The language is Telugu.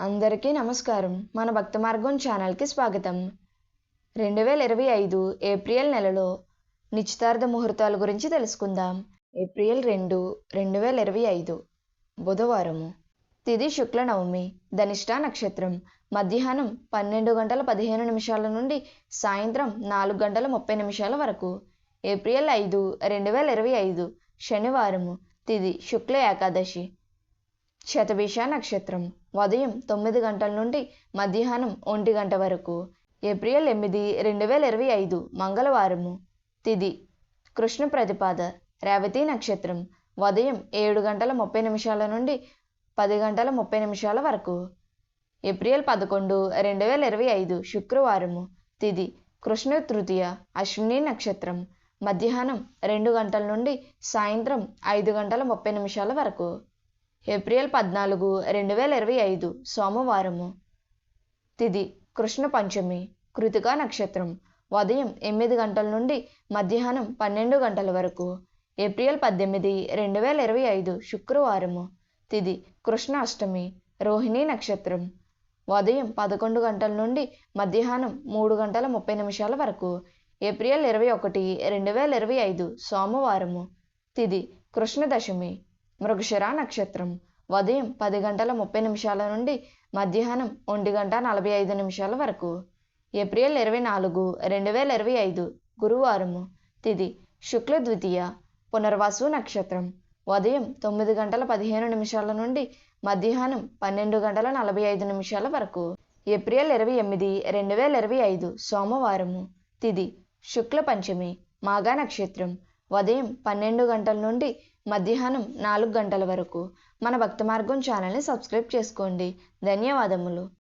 అందరికీ నమస్కారం. మన భక్త మార్గం ఛానల్కి స్వాగతం. రెండు వేల ఇరవై ఐదు ఏప్రిల్ నెలలో నిశ్చితార్థ ముహూర్తాల గురించి తెలుసుకుందాం. ఏప్రిల్ రెండు రెండు వేల ఇరవై ఐదు బుధవారము. తిది శుక్ల నవమి ధనిష్ట నక్షత్రం. మధ్యాహ్నం పన్నెండు గంటల పదిహేను నిమిషాల నుండి సాయంత్రం నాలుగు గంటల ముప్పై నిమిషాల వరకు. ఏప్రిల్ ఐదు రెండు వేల ఇరవై ఐదు శనివారము తిది శుక్ల ఏకాదశి. శతభిష నక్షత్రం ఉదయం తొమ్మిది గంటల నుండి మధ్యాహ్నం ఒంటి గంట వరకు. ఏప్రిల్ ఎనిమిది రెండు వేల ఇరవై ఐదు మంగళవారము. తిది కృష్ణ ప్రతిపాద రేవతి నక్షత్రం ఉదయం ఏడు గంటల ముప్పై నిమిషాల నుండి పది గంటల ముప్పై నిమిషాల వరకు. ఏప్రిల్ పదకొండు రెండు వేల ఇరవై ఐదు శుక్రవారము. తిది కృష్ణ తృతీయ అశ్విని నక్షత్రం మధ్యాహ్నం రెండు గంటల నుండి సాయంత్రం ఐదు గంటల ముప్పై నిమిషాల వరకు. ఏప్రిల్ పద్నాలుగు రెండు వేల ఇరవై ఐదు సోమవారము. తిది కృష్ణ పంచమి కృతికా నక్షత్రం. ఉదయం ఎనిమిది గంటల నుండి మధ్యాహ్నం పన్నెండు గంటల వరకు. ఏప్రిల్ పద్దెనిమిది రెండు వేల ఇరవై ఐదు శుక్రవారము. తిది కృష్ణ అష్టమి రోహిణి నక్షత్రం. ఉదయం పదకొండు గంటల నుండి మధ్యాహ్నం మూడు గంటల ముప్పై నిమిషాల వరకు. ఏప్రిల్ ఇరవై ఒకటి రెండు వేల ఇరవై ఐదు సోమవారము. తిది కృష్ణ దశమి మృగశిర నక్షత్రం. ఉదయం పది గంటల ముప్పై నిమిషాల నుండి మధ్యాహ్నం ఒంటి గంట నలభై ఐదు నిమిషాల వరకు. ఏప్రిల్ ఇరవై నాలుగు రెండు వేల ఇరవై ఐదు గురువారము తిది శుక్ల ద్వితీయ పునర్వాసు నక్షత్రం. ఉదయం తొమ్మిది గంటల పదిహేను నిమిషాల నుండి మధ్యాహ్నం పన్నెండు గంటల నలభై ఐదు నిమిషాల వరకు. ఏప్రిల్ ఇరవై ఎనిమిది రెండు వేల ఇరవై ఐదు సోమవారము తిది శుక్ల పంచమి మాఘ నక్షత్రం. ఉదయం పన్నెండు గంటల నుండి మధ్యాహ్నం నాలుగు గంటల వరకు. మన భక్త మార్గం ఛానల్ని సబ్స్క్రైబ్ చేసుకోండి. ధన్యవాదములు.